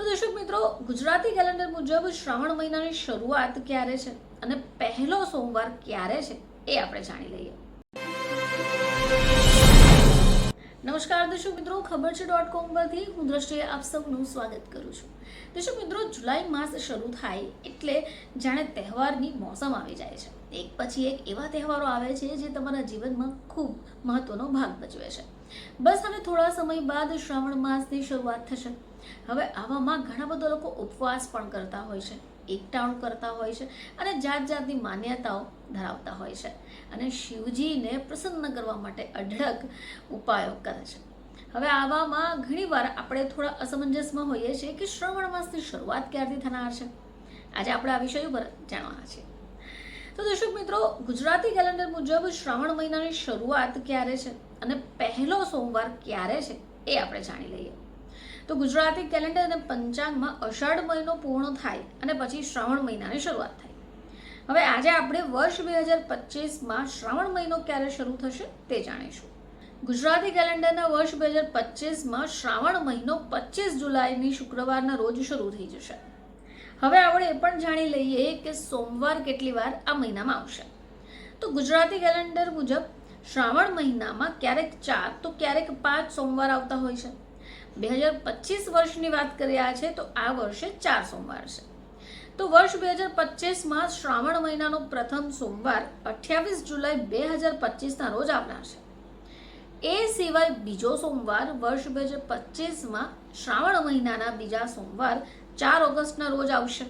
તો દર્શક મિત્રો, ગુજરાતી કેલેન્ડર મુજબ શ્રાવણ મહિનાની શરૂઆત ક્યારે છે અને પહેલો સોમવાર ક્યારે છે એ આપણે જાણી લઈએ. નમસ્કાર દર્શક મિત્રો, ખબર છે ડોટ કોમ પરથી હું દ્રષ્ટિએ આપ સૌનું સ્વાગત કરું છું. દર્શક મિત્રો, જુલાઈ માસ શરૂ થાય એટલે જાણે તહેવારની મોસમ આવી જાય છે. એક પછી એક એવા તહેવારો આવે છે જે તમારા જીવનમાં ખૂબ મહત્વનો ભાગ ભજવે છે. બસ હવે થોડા સમય બાદ શ્રાવણ માસની શરૂઆત થશે. હવે આવામાં ઘણા બધા લોકો ઉપવાસ પણ કરતા હોય છે, એકટાણું કરતા હોય છે અને જાત જાતની માન્યતાઓ ધરાવતા હોય છે અને શિવજીને પ્રસન્ન કરવા માટે અઢળક ઉપાયો કરે છે. હવે આવામાં ઘણીવાર આપણે થોડા અસમંજસમાં હોઈએ છીએ કે શ્રાવણ માસની શરૂઆત ક્યારથી થનાર છે? આજે આપણે આ વિષય ઉપર જાણવાના છીએ. દર્શક મિત્રો, ગુજરાતી કેલેન્ડર મુજબ શ્રાવણ મહિનાની શરૂઆત ક્યારે છે અને પહેલો સોમવાર ક્યારે છે એ આપણે જાણી લઈએ. તો ગુજરાતી કેલેન્ડર અને પંચાંગમાં અષાઢ મહિનો પૂર્ણ થાય અને પછી શ્રાવણ મહિનાની શરૂઆત થાય. હવે આજે આપણે વર્ષ બે હજાર પચીસમાં શ્રાવણ મહિનો ક્યારે શરૂ થશે તે જાણીશું. ગુજરાતી કેલેન્ડરના વર્ષ બે હજાર પચીસમાં શ્રાવણ મહિનો પચીસ જુલાઈની શુક્રવારના રોજ શરૂ થઈ જશે. હવે આપણે એ પણ જાણી લઈએ કે સોમવાર કેટલી વાર આ મહિનામાં આવશે. તો ગુજરાતી કેલેન્ડર મુજબ શ્રાવણ મહિનામાં ક્યારેક ચાર, તો ક્યારેક પાંચ સોમવાર આવતા હોય છે. બે હજાર પચીસ વર્ષની વાત કર્યા છે, તો આ વર્ષે ચાર સોમવાર છે. તો વર્ષ બે હજાર પચીસમાં શ્રાવણ મહિનાનો પ્રથમ સોમવાર અઠ્યાવીસ જુલાઈ બે હજાર પચીસના રોજ આવનાર છે. એ સિવાય બીજો સોમવાર વર્ષ બે હજાર પચીસમાં શ્રાવણ મહિનાના બીજા સોમવાર, ચાર ઓગસ્ટના રોજ આવશે.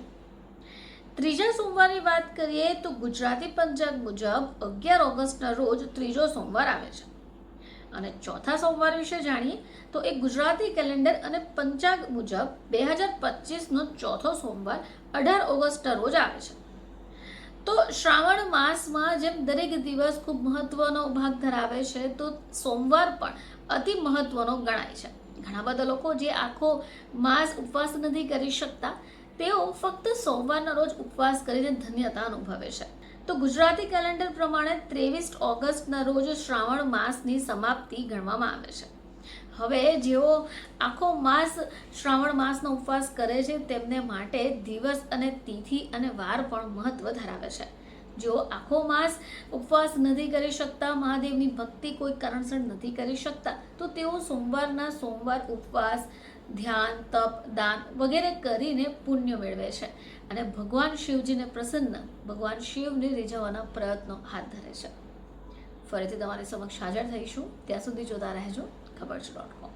ત્રીજા સોમવારની વાત કરીએ તો ગુજરાતી પંચાંગ મુજબ અગિયાર ઓગસ્ટના રોજ ત્રીજો સોમવાર આવે છે. અને ચોથા સોમવાર વિશે જાણીએ તો એ ગુજરાતી કેલેન્ડર અને પંચાંગ મુજબ બે હજાર પચીસનો ચોથો સોમવાર અઢાર ઓગસ્ટના રોજ આવે છે. તો શ્રાવણ માસમાં જેમ દરેક દિવસ ખૂબ મહત્વનો ભાગ ધરાવે છે, તો સોમવાર પણ અતિ મહત્વનો ગણાય છે. ઘણા બધા લોકો જે આખો માસ ઉપવાસ નથી કરી શકતા, તેઓ ફક્ત સોમવારના રોજ ઉપવાસ કરીને ધન્યતા અનુભવે છે. તો ગુજરાતી કેલેન્ડર પ્રમાણે ત્રેવીસ ઓગસ્ટના રોજ શ્રાવણ માસની સમાપ્તિ ગણવામાં આવે છે. હવે જેઓ આખો માસ શ્રાવણ માસનો ઉપવાસ કરે છે, તેમને માટે દિવસ અને તિથિ અને વાર પણ મહત્વ ધરાવે છે. જેઓ આખો માસ ઉપવાસ નથી કરી શકતા, મહાદેવની ભક્તિ કોઈ કારણસર નથી કરી શકતા, તો તેઓ સોમવારના સોમવાર ઉપવાસ, ધ્યાન, તપ, દાન વગેરે કરીને પુણ્ય મેળવે છે અને ભગવાન શિવજીને પ્રસન્ન, ભગવાન શિવને રીઝવવાના પ્રયત્નો હાથ ધરે છે. ફરીથી તમારી સમક્ષ હાજર થઈશું. ત્યાં સુધી જોતા રહેજો. 他爸知道之后